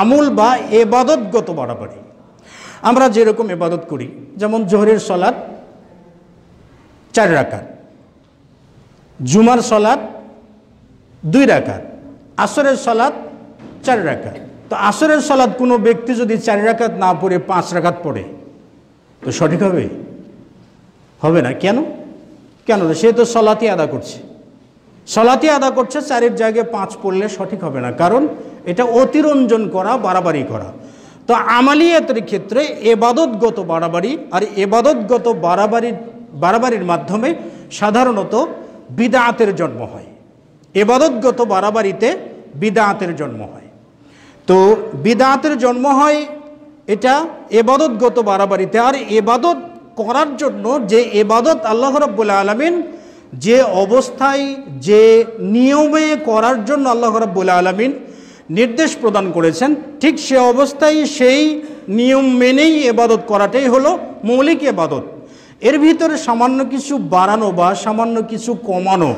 আমুল বা এবাদতগত বাড়াবাড়ি। আমরা যেরকম এবাদত করি, যেমন জোহরের সলাদ চার রাকাত, জুমার সলাদ দুই রাকাত, আসরের সলাদ চার রাকাত। তো আসরের সলাদ কোনো ব্যক্তি যদি চার রাকাত না পড়ে, পাঁচ রাকাত পড়ে, তো সঠিক হবে? হবে না। কেন? কেন সে তো সলাতি আদা করছে। সলাতি আদা করছে, চারের জায়গায় পাঁচ পড়লে সঠিক হবে না। কারণ এটা অতিরঞ্জন করা, বাড়াবাড়ি করা। তো আমালিয়াতের ক্ষেত্রে এবাদতগত বাড়াবাড়ি আর এবাদতগত বাড়াবাড়ির বাড়াবাড়ির মাধ্যমে সাধারণত বিদাতের জন্ম হয়। এবাদতগত বাড়াবাড়িতে বিদাতের জন্ম হয়। তো বিদাতের জন্ম হয় এটা এবাদতগত বাড়াবাড়িতে। আর এবাদত করার জন্য যে এবাদত আল্লাহ রব্বুল আলমিন যে অবস্থায়, যে নিয়মে করার জন্য আল্লাহ রব্বুল আলমিন নির্দেশ প্রদান করেছেন, ঠিক সে অবস্থায় সেই নিয়ম মেনেই এবাদত করাটাই হলো মৌলিক এবাদত। এর ভিতরে সামান্য কিছু বাড়ানো বা সামান্য কিছু কমানো,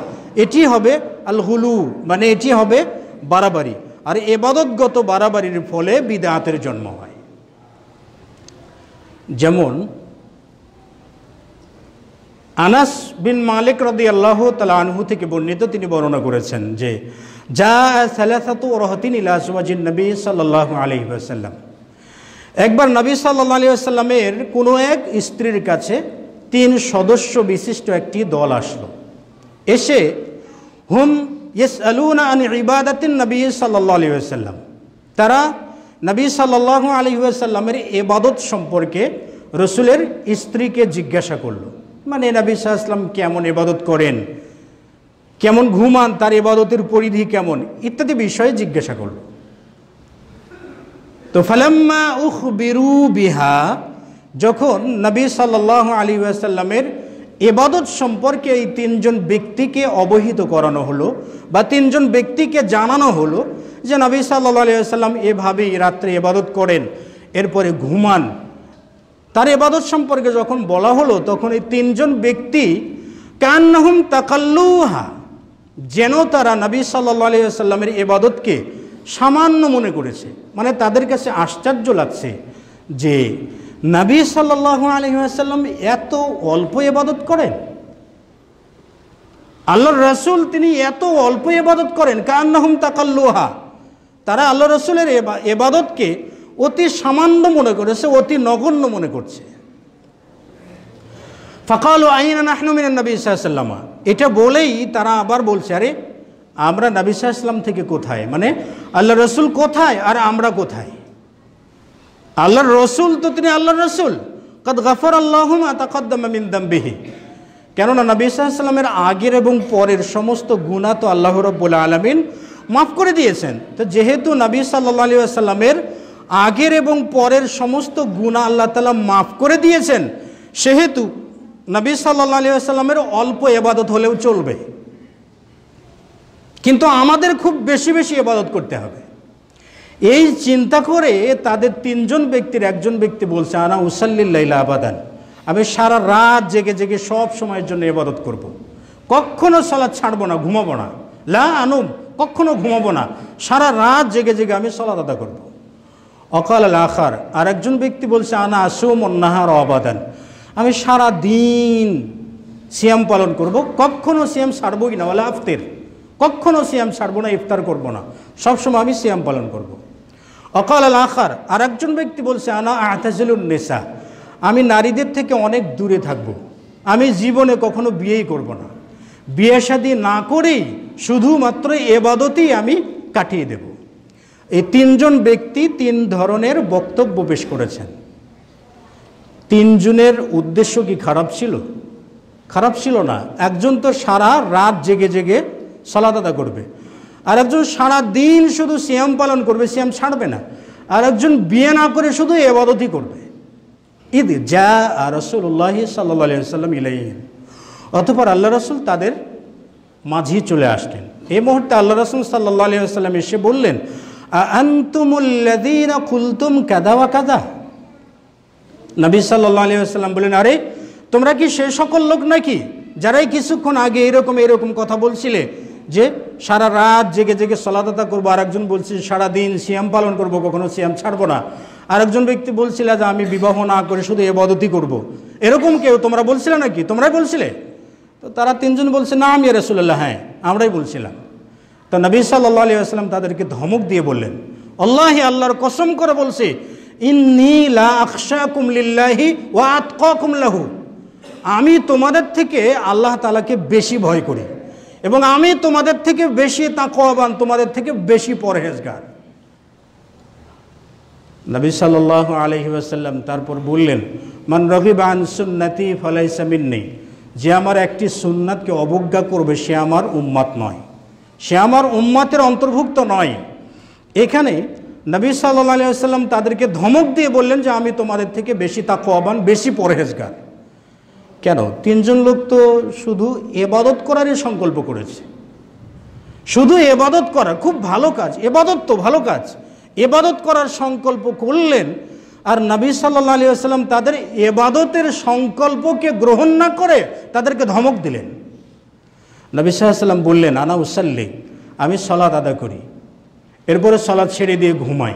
এটি হবে আল হুলু মানে এটি হবে বাড়াবাড়ি। আর এবাদতগত বাড়াবাড়ির ফলে বিদাতের জন্ম হয়। যেমন আনাস বিন মালিক রদি আল্লাহ তালা আনহু থেকে বর্ণিত তিনি বর্ণনা করেছেন যে যা সালাসাতু রহতিন ইলাসওয়াজিন নবী সাল্লাহ আলহি আসাল্লাম একবার নবী সাল্লাহ আলি আসাল্লামের কোনো এক স্ত্রীর কাছে তিন সদস্য বিশিষ্ট একটি দল আসলো। এসে, হুম ইয়েস আলুনা আন ইবাদাতিন নবী সাল্লাহ আলী আসাল্লাম তারা নবী সাল্লাহ আলি আসাল্লামের এবাদত সম্পর্কে রসুলের স্ত্রীকে জিজ্ঞাসা করল। মানে নবী সাল্লাম কেমন এবাদত করেন? কেমন ঘুমান? তার এবাদতের পরিধি কেমন? ইত্যাদি বিষয়ে জিজ্ঞাসা করল। তো ফালাম্মা উখ বিরু বিহা, যখন নবী সাল্লাহ আলী আসাল্লামের এবাদত সম্পর্কে এই তিনজন ব্যক্তিকে অবহিত করানো হলো বা তিনজন ব্যক্তিকে জানানো হলো যে নবী সাল্লাহ আলী আসাল্লাম এভাবেই রাত্রে এবাদত করেন, এরপরে ঘুমান। তার এবাদত সম্পর্কে যখন বলা হলো, তখন এই তিনজন ব্যক্তি কান্নাহুম তাকাল্লুহা, যেন তারা নবী সাল্লা আলিয়াল্লামের এবাদতকে সামান্য মনে করেছে। মানে তাদের কাছে আশ্চর্য লাগছে যে নবী সাল্লাহ আলহিহাসাল্লাম এত অল্প এবাদত করেন। আল্লাহর রসুল তিনি এত অল্প এবাদত করেন, কান্নাহুম তাকাল্লুহা। তারা আল্লাহ রসুলের এবাদতকে অতি সামান্য মনে করেছে, অতি নগণ্য মনে করছে। ফাকাল আইন নাহনুমিন নবী সাল্লামা এটা বলেই তারা আবার বলছে, আরে, আমরা নবী সাল্লাম থেকে কোথায়? মানে আল্লাহ রসুল কোথায় আর আমরা কোথায়? আল্লাহর রসুল তো তিনি আল্লাহর রসুল। কদ গফর আল্লাহম আতাকদ্দামিনদাম্বিহি কেননা নবী সাল্লামের আগের এবং পরের সমস্ত গুণা তো আল্লাহ রব্বুল আলমিন মাফ করে দিয়েছেন। তো যেহেতু নবী সাল্লা আলী আসাল্লামের আগের এবং পরের সমস্ত গুণা আল্লাহ তালা মাফ করে দিয়েছেন, সেহেতু নবী সাল্লা আলী অল্প এবাদত হলেও চলবে। কিন্তু আমাদের খুব বেশি বেশি এবাদত করতে হবে। এই চিন্তা করে তাদের তিনজন ব্যক্তির একজন ব্যক্তি বলছে, আনা উসাল্লিল্লাইলা আবাদান। আমি সারা রাত জেগে জেগে সব সময়ের জন্য এবাদত করব। কখনো সলাৎ ছাড়বো না, ঘুমাবো না। লা আনুম, কখনো ঘুমাবো না। সারা রাত জেগে জেগে আমি সলাৎ আদা করব। অকাল আল আখার আর একজন ব্যক্তি বলছে, আনা আসুম অন্নাহার অবাদান। আমি সারা দিন সিয়াম পালন করব, কখনো সিয়াম ছাড়বই না বলে আফতের। কখনো সিয়াম ছাড়বো না, ইফতার করব না। সবসময় আমি সিয়াম পালন করব। অকাল আল আখার আর একজন ব্যক্তি বলছে, আনা আহতাজুল নেশা আমি নারীদের থেকে অনেক দূরে থাকব। আমি জীবনে কখনো বিয়েই করব না। বিয়ে শাদি না করেই শুধুমাত্র এবাদতেই আমি কাটিয়ে দেব। এই তিনজন ব্যক্তি তিন ধরনের বক্তব্য পেশ করেছেন। তিনজনের উদ্দেশ্য কি খারাপ ছিল? খারাপ ছিল না। একজন তো সারা রাত জেগে জেগে সলাদাদা করবে। আর একজন সারা দিন শুধু শ্যাম পালন করবে শ্যাম ছাড়বে না। আর একজন বিয়ে না করে শুধু এবাদতই করবে। ঈদ যা রসুল্লাহ সাল্লা সাল্লাম ইলাইহিন অতপর আল্লাহ রসুল তাদের মাঝি চলে আসলেন। এই মুহূর্তে আল্লাহ রসুল সাল্লাহ আলিয়া সাল্লাম এসে বললেন আন্তুমুল্লাদিনা খুলতুম কাদা ওয়া কাদা নবী সাল্লাহ আসাল্লাম আরে, তোমরা কি সে সকল লোক নাকি যারাই কিছুক্ষণ আগে এরকম এরকম কথা বলছিলে যে সারা রাত জেগে জেগে সলাদাতা করব, আরেকজন বলছে, সারা দিন সিয়াম পালন করব, কখনো সিয়াম ছাড়বো না। আরেকজন ব্যক্তি বলছিল যে আমি বিবাহ না করে শুধু এবাদতি করব। এরকম কেউ, তোমরা বলছিলে নাকি? তোমরাই বলছিলে? তো তারা তিনজন বলছে, না, আমি রসুল্লাহ হ্যাঁ আমরাই বলছিলাম। তো নবী সাল্লাহ আসলাম তাদেরকে ধমক দিয়ে বললেন আল্লাহি আল্লাহর কসম করে বলছে আমি তোমাদের থেকে আল্লাহ তালাকে বেশি ভয় করি এবং আমি তোমাদের থেকে বেশি তাকওয়াবান, তোমাদের থেকে বেশি পরহেজগার। নবী সাল্লাহ আলহি আসাল্লাম তারপর বললেন, মান রগিবান সুন্নতি ফলাইসা মিন্নি। যে আমার একটি সুন্নাতকে অবজ্ঞা করবে সে আমার উম্মাত নয়। সে আমার উম্মাতের অন্তর্ভুক্ত নয়। এখানে নবী সাল্লাহ আলি আসাল্লাম তাদেরকে ধমক দিয়ে বললেন যে, আমি তোমাদের থেকে বেশি তাকওয়াবান, বেশি পরহেজগার। কেন? তিনজন লোক তো শুধু এবাদত করারই সংকল্প করেছে। শুধু এবাদত করা, খুব ভালো কাজ, এবাদত তো ভালো কাজ। এবাদত করার সংকল্প করলেন আর নবী সাল্লা আলী আসাল্লাম তাদের এবাদতের সংকল্পকে গ্রহণ না করে তাদেরকে ধমক দিলেন। নবী সাল্লাম বললেন, আনা উসাল্লি, আমি সলাদ আদা করি। এরপরে সলাদ ছেড়ে দিয়ে ঘুমাই।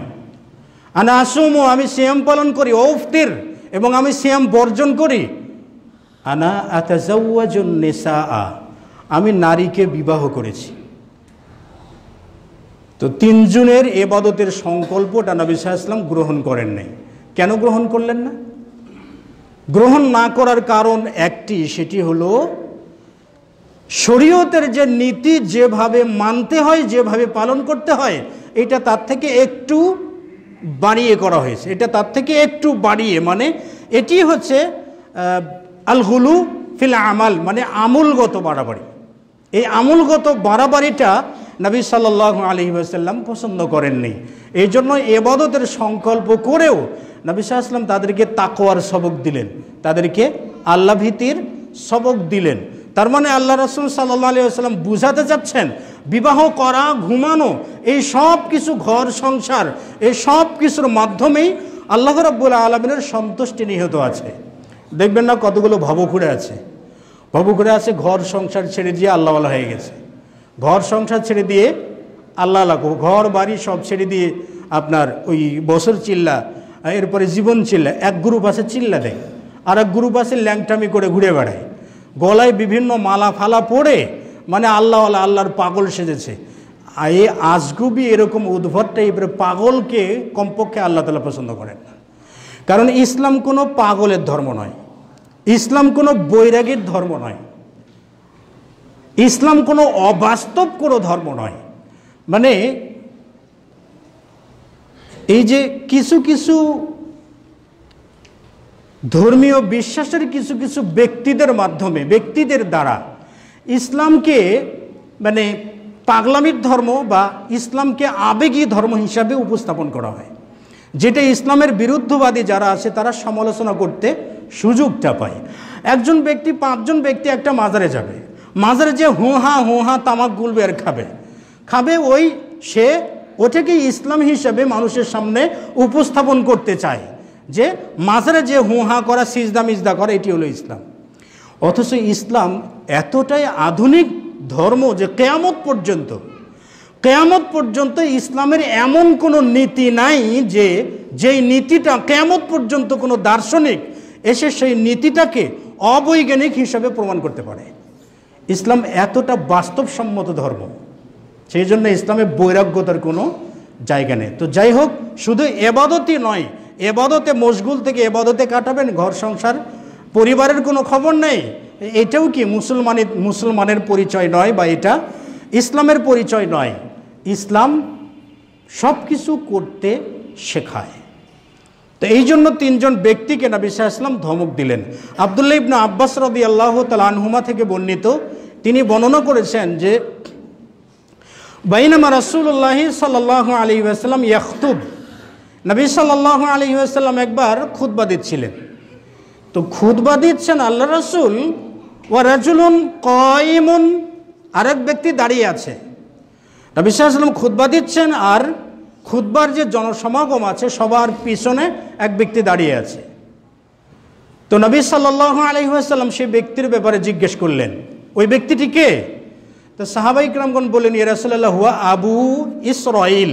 আনা আসুমো, আমি সিয়াম পালন করি ওফতির এবং আমি সিয়াম বর্জন করি। আনা আতাজাউয়াজুন নেশা আ আমি নারীকে বিবাহ করেছি। তো তিনজনের এবাদতের সংকল্পটা নবী ইসলাম গ্রহণ করেন নাই। কেন গ্রহণ করলেন না? গ্রহণ না করার কারণ একটি, সেটি হলো শরীয়তের যে নীতি যেভাবে মানতে হয়, যেভাবে পালন করতে হয়, এটা তার থেকে একটু বাড়িয়ে করা হয়েছে। এটা তার থেকে একটু বাড়িয়ে মানে এটি হচ্ছে আল হুলু ফিল আমাল মানে আমূলগত বাড়াবাড়ি। এই আমূলগত বাড়াবাড়িটা নবী সাল্লাহ আলী আসাল্লাম পছন্দ করেননি। এই জন্য এবাদতের সংকল্প করেও নবী সাল্লাম তাদেরকে তাকোয়ার সবক দিলেন। তাদেরকে আল্লাভীতির সবক দিলেন। তার মানে আল্লাহ রসুল সাল্লাহ আলী বুঝাতে চাচ্ছেন, বিবাহ করা, ঘুমানো, এই সব কিছু ঘর সংসার, এই সব কিছুর মাধ্যমেই আল্লাহ রব্বুল আলমিনের সন্তুষ্টি নিহত আছে। দেখবেন না কতগুলো ভবঘুরে আছে। ভবঘুরে আছে ঘর সংসার ছেড়ে দিয়ে আল্লাহওয়ালা হয়ে গেছে। ঘর সংসার ছেড়ে দিয়ে আল্লাহ আল্লাহ ঘর, বাড়ি সব ছেড়ে দিয়ে আপনার ওই বছর চিল্লা, এরপরে জীবন চিল্লা, এক গ্রুপ আছে চিল্লা দেয় আর এক গ্রুপ আছে ল্যাংটামি করে ঘুরে বেড়ায়। গলায় বিভিন্ন মালা ফালা পড়ে মানে আল্লাহ আল্লাহ আল্লাহর পাগল সেজেছে। এই আজগুবি এরকম উদ্ভট টাইপের পাগলকে কমপক্ষে আল্লাহ তালা পছন্দ করেন। না কারণ ইসলাম কোনো পাগলের ধর্ম নয়। ইসলাম কোনো বৈরাগীর ধর্ম নয়। ইসলাম কোনো অবাস্তব কোনো ধর্ম নয়। মানে এই যে কিছু কিছু ধর্মীয় বিশ্বাসের কিছু কিছু ব্যক্তিদের মাধ্যমে, ব্যক্তিদের দ্বারা ইসলামকে মানে পাগলামির ধর্ম বা ইসলামকে আবেগী ধর্ম হিসাবে উপস্থাপন করা হয়। যেটা ইসলামের বিরুদ্ধবাদী যারা আছে, তারা সমালোচনা করতে সুযোগটা পায়। একজন ব্যক্তি, পাঁচজন ব্যক্তি একটা মাজারে যাবে। মাজারে যে হুহা হুহা তামাক গুলবে আর খাবে। খাবে ওই সে ওটাকে ইসলাম হিসাবে মানুষের সামনে উপস্থাপন করতে চায়। যে মাঝারে যে হুহা করা, সিজদা মিজদা করা, এটি হলো ইসলাম। অথচ ইসলাম এতটাই আধুনিক ধর্ম যে কেয়ামত পর্যন্ত কেয়ামত পর্যন্ত ইসলামের এমন কোনো নীতি নাই যে যেই নীতিটা কেয়ামত পর্যন্ত কোনো দার্শনিক এসে সেই নীতিটাকে অবৈজ্ঞানিক হিসাবে প্রমাণ করতে পারে। ইসলাম এতটা বাস্তবসম্মত ধর্ম, সেই জন্য ইসলামে বৈরাগ্যতার কোনো জায়গা নেই। তো যাই হোক, শুধু এবাদতই নয় এবাদতে মশগুল থেকে এবাদতে কাটাবেন, ঘর সংসার, পরিবারের কোনো খবর নেই। এটাও কি মুসলমানের মুসলমানের পরিচয় নয় বা এটা? ইসলামের পরিচয় নয়। ইসলাম সব কিছু করতে শেখায়। তো এই জন্য তিনজন ব্যক্তিকে নবী ইসলাম ধমক দিলেন। আবদুল্লাহ ইবনা আব্বাস রদি আল্লাহ তালহুমা থেকে বর্ণিত, তিনি বর্ণনা করেছেন যে, বাইনামা রসুল্লাহি সাল্লাহ আলী আসাল্লাম ইয়াখতুব নবী সাল্লাহ আলী আসাল্লাম একবার খুদ্া দিচ্ছিলেন। তো খুদ্া দিচ্ছেন আল্লাহ রসুল ও রাজুলুন কয়মুন, আরেক ব্যক্তি দাঁড়িয়ে আছে। নবী সাল্লাম খুদ্া দিচ্ছেন আর খুদবার যে জনসমাগম আছে, সবার পিছনে এক ব্যক্তি দাঁড়িয়ে আছে। তো নবী সাল্লাহ আলহিহাসাল্লাম সেই ব্যক্তির ব্যাপারে জিজ্ঞেস করলেন, ওই ব্যক্তিটি কে? তো সাহাবাই ইকরামগণ বলেন ইয়া রাসূলুল্লাহ, হুয়া আবু ইসরাইল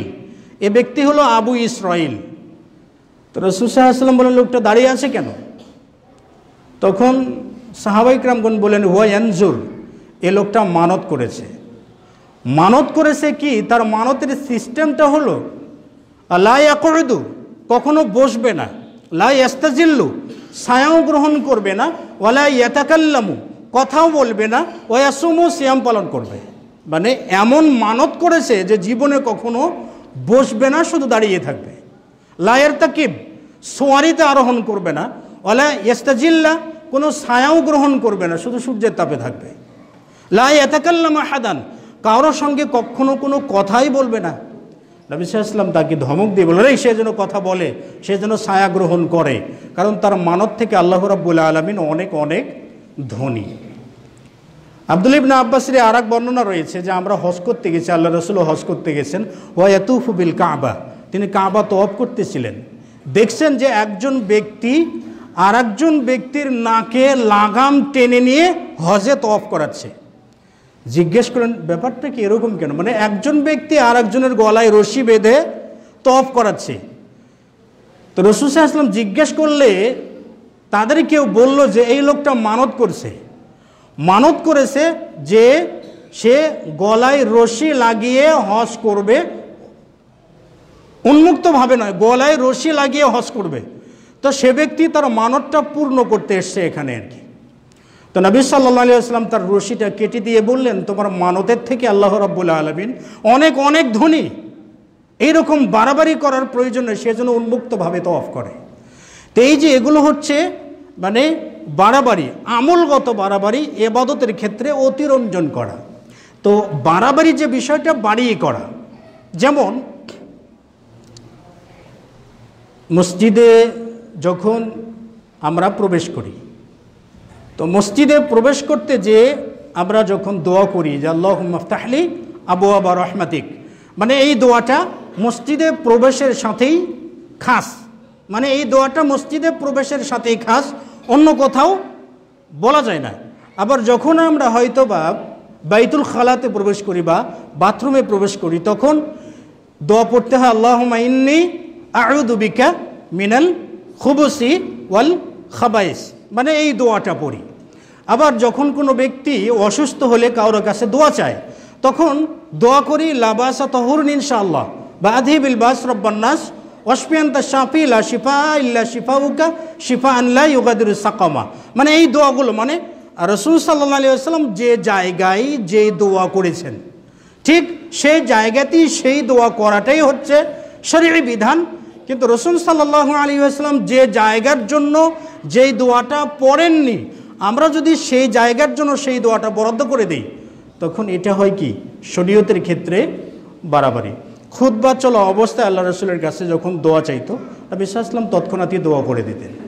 এ ব্যক্তি হলো আবু ইসরাইল। তো রসুল সাহাশাল্লাম বলেন লোকটা দাঁড়িয়ে আছে কেন? তখন সাহাবাই ইকরামগণ বলেন ইয়ানজুর, এ লোকটা মানত করেছে। মানত করেছে কি? তার মানতের সিস্টেমটা হলো, লা ইয়াকউদু কখনো বসবে না। লাই ইয়াস্তাজিল্লু ছায়াও গ্রহণ করবে না। ওয়ালা ইয়াতাকাল্লামু, কথাও বলবে না। ওয়াসুমু সিয়াম পালন করবে। মানে এমন মানত করেছে যে জীবনে কখনো বসবে না, শুধু দাঁড়িয়ে থাকবে। লায়ের তাকিব, সোয়ারিতে আরোহণ করবে না। ওলা ইস্তাজিল্লা কোনো ছায়াও গ্রহণ করবে না, শুধু সূর্যের তাপে থাকবে। লা এতাকাল্লামা হাদান কারোর সঙ্গে কখনো কোনো কথাই বলবে না। নবী ইসলাম তাকে ধমক দিয়ে বলে সে যেন কথা বলে, সে যেন ছায়া গ্রহণ করে। কারণ তার মানত থেকে আল্লাহ রাব্বুল আলমিন অনেক অনেক ধনী। আব্দুল ইবনা আব্বাসের আর এক বর্ণনা রয়েছে যে আমরা হজ করতে গেছি, আল্লাহ রসুলও হজ করতে গেছেন। ওয়াতুফু বিল কাবা, তিনি কাবা তওয়াব করতেছিলেন। দেখছেন যে একজন ব্যক্তি আর একজন ব্যক্তির নাকে লাগাম টেনে নিয়ে হজে তওয়াফ করাচ্ছে। জিজ্ঞেস করেন, ব্যাপারটা কি এরকম কেন? মানে একজন ব্যক্তি আর একজনের গলায় রশি বেঁধে তফ করাচ্ছে। তো রসুল আসলাম জিজ্ঞেস করলে তাদের কেউ বলল যে, এই লোকটা মানত করছে। মানত করেছে যে সে গলায় রশি লাগিয়ে হজ করবে। উন্মুক্তভাবে নয়, গলায় রশি লাগিয়ে হজ করবে। তো সে ব্যক্তি তার মানতটা পূর্ণ করতে এসছে এখানে আর কি। তো নবী সাল্লাহ আসলাম তার রশিটা কেটে দিয়ে বললেন, তোমার মানতের থেকে আল্লাহ রাব্বুল আলমিন অনেক অনেক ধনী। এইরকম বাড়াবাড়ি করার প্রয়োজনে সে যেন উন্মুক্তভাবে তো অফ করে। তো এই যে এগুলো হচ্ছে মানে বাড়াবাড়ি, আমলগত বাড়াবাড়ি এবাদতের ক্ষেত্রে অতিরঞ্জন করা। তো বাড়াবাড়ি যে বিষয়টা, বাড়িয়ে করা। যেমন, মসজিদে যখন আমরা প্রবেশ করি, তো মসজিদে প্রবেশ করতে যে আমরা যখন দোয়া করি যে আল্লাহ মফতাহলি আবু আবা রহমাতিক মানে এই দোয়াটা মসজিদে প্রবেশের সাথেই খাস। মানে এই দোয়াটা মসজিদে প্রবেশের সাথেই খাস। অন্য কোথাও বলা যায় না। আবার যখন আমরা হয়তো বা বাইতুল খালাতে প্রবেশ করি বা বাথরুমে প্রবেশ করি, তখন দোয়া পড়তে হয় আল্লাহ ইন্নি আউদুবিকা মিনাল খুবসি ওয়াল খাবাইস। মানে এই দোয়াটা পড়ি। আবার যখন কোনো ব্যক্তি অসুস্থ হলে কারোর কাছে দোয়া চায়, তখন দোয়া করি, লাবাসা তহরুন ইনশাআল্লাহ বা আধিবিল বাস রব্বান্নাস অসপিয়ান্তা শাফি ইলা শিফা ইল্লা শিফা উকা শিফা আনলা ইউগাদির সাকামা। মানে এই দোয়াগুলো মানে রসুল সাল্লাহ আলী আসসালাম যে জায়গায় যে দোয়া করেছেন, ঠিক সেই জায়গাতেই সেই দোয়া করাটাই হচ্ছে শরীর বিধান। কিন্তু রসুল সাল্লাহ আলী আসসালাম যে জায়গার জন্য যেই দোয়াটা পড়েননি, আমরা যদি সেই জায়গার জন্য সেই দোয়াটা বরাদ্দ করে দিই, তখন এটা হয় কি? শরীয়তের ক্ষেত্রে বাড়াবাড়ি। খুদ্া চলা অবস্থায় আল্লাহ রসুলের কাছে যখন দোয়া চাইতো নবী ইসলাম তৎক্ষণাৎই দোয়া করে দিতেন।